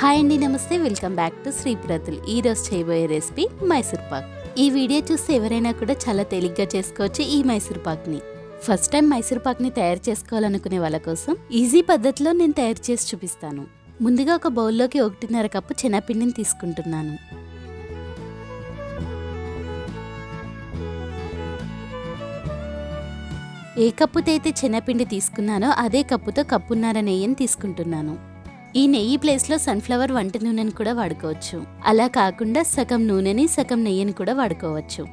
Hi అండి నమస్తే. Welcome back to శ్రీప్రతుల్ ఈ రోజు చేయబోయే రెసిపీ మైసూర్ పాక్. ఈ వీడియో చూస్తే ఎవరైనా కూడా చాలా తేలిగ్గా చేసుకోవచ్చు ఈ మైసూర్ పాక్ని. ఫస్ట్ టైం మైసూర్ పాక్ని తయారు చేసుకోవాలనుకునే వాళ్ళ కోసం ఈజీ పద్ధతిలో నేను తయారు చేసి చూపిస్తాను. ముందుగా ఒక బౌల్లోకి ఒకటిన్నర కప్పు శనగపిండిని తీసుకుంటున్నాను. ఏ కప్పుతో అయితే శనగపిండి తీసుకున్నానో అదే కప్పుతో కప్పున్నర నెయ్యిని తీసుకుంటున్నాను. ఈ నెయ్యి ప్లేస్లో సన్ఫ్లవర్ వంట నూనెని కూడా వాడుకోవచ్చు. అలా కాకుండా సగం నూనెని సగం నెయ్యిని కూడా వాడుకోవచ్చు.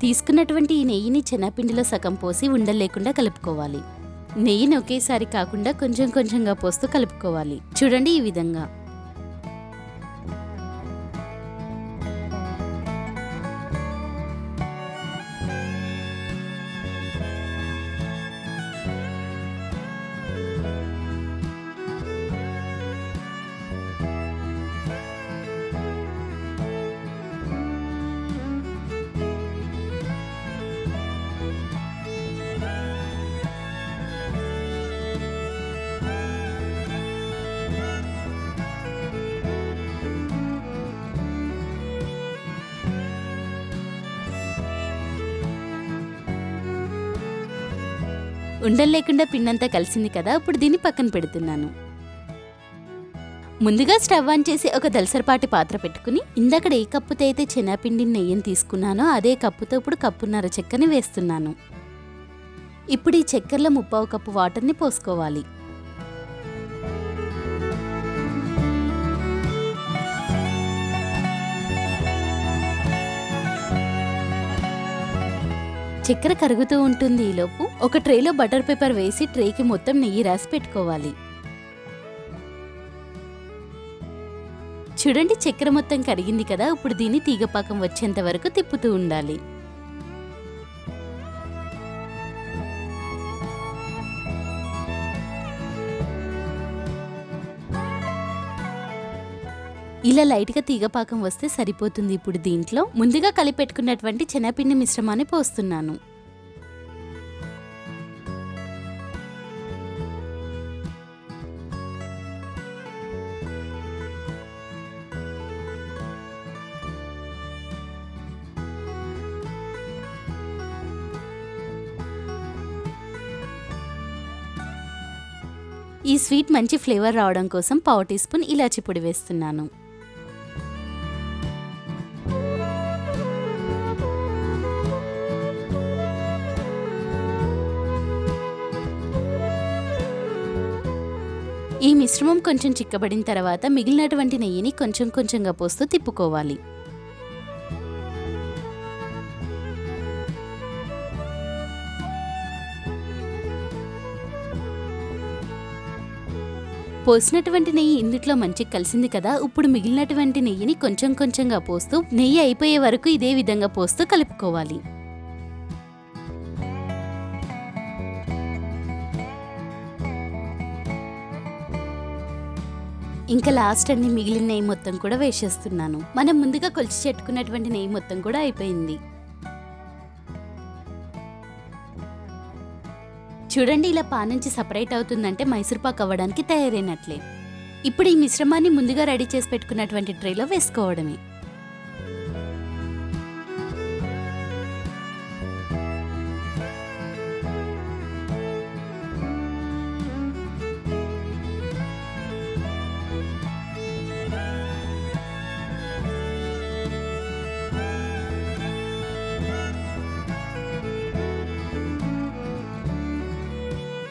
తీసుకున్నటువంటి ఈ నెయ్యిని చిన్నపిండిలో సగం పోసి ఉండలేకుండా కలుపుకోవాలి. నెయ్యిని ఒకేసారి కాకుండా కొంచెం కొంచెంగా పోస్తూ కలుపుకోవాలి. చూడండి ఈ విధంగా. ఉండలు లేకుండా పిండంతా కలిసింది కదా ఇప్పుడు దీన్ని పక్కన పెడుతున్నాను. ముందుగా స్టవ్ ఆన్ చేసి ఒక దలసరపాటి పాత్ర పెట్టుకుని ఇందక్కడ ఏ కప్పుతో అయితే శనగపిండి నెయ్యిని తీసుకున్నానో అదే కప్పుతో ఇప్పుడు కప్పున్నర చెక్కని వేస్తున్నాను. ఇప్పుడు ఈ చక్కెరలో ముప్పావు కప్పు వాటర్ని పోసుకోవాలి. చక్కెర కరుగుతూ ఉంటుంది ఈలోపు ఒక ట్రేలో బటర్ పేపర్ వేసి ట్రేకి మొత్తం నెయ్యి రాసి పెట్టుకోవాలి. చూడండి చక్కెర మొత్తం కరిగింది కదా ఇప్పుడు దీన్ని తీగపాకం వచ్చేంత వరకు తిప్పుతూ ఉండాలి. ఇలా లైట్గా తీగపాకం వస్తే సరిపోతుంది ఇప్పుడు దీంట్లో. ముందుగా కలిపెట్టుకున్నటువంటి శనగపిండి మిశ్రమాన్ని పోస్తున్నాను. ఈ స్వీట్ మంచి ఫ్లేవర్ రావడం కోసం పావు టీ స్పూన్ ఇలాచి పొడి వేస్తున్నాను. ఈ మిశ్రమం కొంచెం చిక్కబడిన తర్వాత మిగిలినటువంటి నెయ్యిని కొంచెం కొంచెంగా పోస్తూ తిప్పుకోవాలి. పోసినటువంటి నెయ్యి ఇందుట్లో మంచిగా కలిసింది కదా ఇప్పుడు మిగిలినటువంటి నెయ్యిని కొంచెం కొంచెంగా పోస్తూ నెయ్యి అయిపోయే వరకు ఇదే విధంగా పోస్తూ కలుపుకోవాలి. ఇంకా లాస్ట్ అన్ని మిగిలిన నెయ్యి మొత్తం కూడా వేసేస్తున్నాను. మనం ముందుగా కొలిచి చెట్టుకున్నటువంటి నెయ్యి మొత్తం కూడా అయిపోయింది. చూడండి ఇలా పానుంచి సపరేట్ అవుతుందంటే మైసూర్ పాక్ అవ్వడానికి తయారైనట్లే. ఇప్పుడు ఈ మిశ్రమాన్ని ముందుగా రెడీ చేసి పెట్టుకున్నటువంటి ట్రేలో వేసుకోవడమే.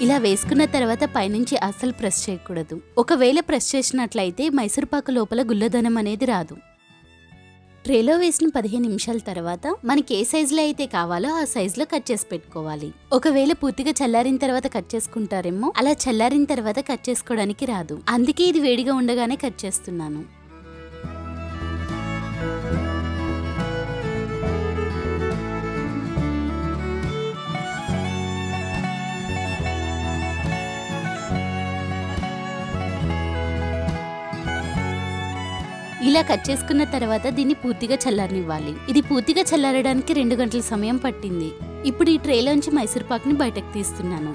ఇలా వేసుకున్న తర్వాత పైనుంచి అస్సలు ప్రెస్ చేయకూడదు. ఒకవేళ ప్రెస్ చేసినట్లయితే మైసూర్పాకు లోపల గుల్లదనం అనేది రాదు. ట్రేలో వేసిన పదిహేను నిమిషాల తర్వాత మనకి ఏ సైజులో అయితే కావాలో ఆ సైజులో కట్ చేసి పెట్టుకోవాలి. ఒకవేళ పూర్తిగా చల్లారిన తర్వాత కట్ చేసుకుంటారేమో అలా చల్లారిన తర్వాత కట్ చేసుకోవడానికి రాదు. అందుకే ఇది వేడిగా ఉండగానే కట్ చేస్తున్నాను. ఇలా కట్ చేసుకున్న తర్వాత దీన్ని పూర్తిగా చల్లారనివ్వాలి. ఇది పూర్తిగా చల్లారడానికి రెండు గంటల సమయం పట్టింది. ఇప్పుడు ఈ ట్రేలోంచి మైసూర్ పాక్ని బయటకు తీస్తున్నాను.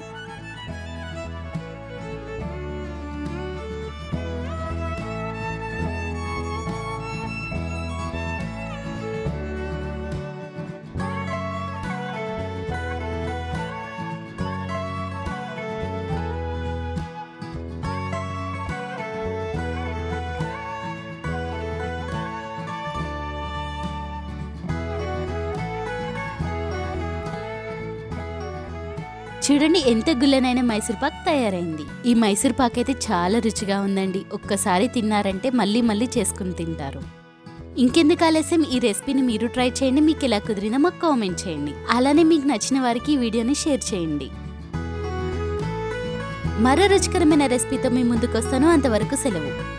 చూడండి ఎంత గుల్లనైన మైసూర్ పాక్ తయారైంది. ఈ మైసూర్ పాక్ అయితే చాలా రుచిగా ఉందండి. ఒక్కసారి తిన్నారంటే మళ్ళీ మళ్ళీ చేసుకుని తింటారు. ఇంకెందుకు ఆలస్యం? ఈ రెసిపీని మీరు ట్రై చేయండి. మీకు ఎలా కుదిరిందో మాకు కామెంట్ చేయండి. అలానే మీకు నచ్చిన వారికి ఈ వీడియోని షేర్ చేయండి. మరో రుచికరమైన రెసిపీతో మీ ముందుకు వస్తాను. అంతవరకు సెలవు.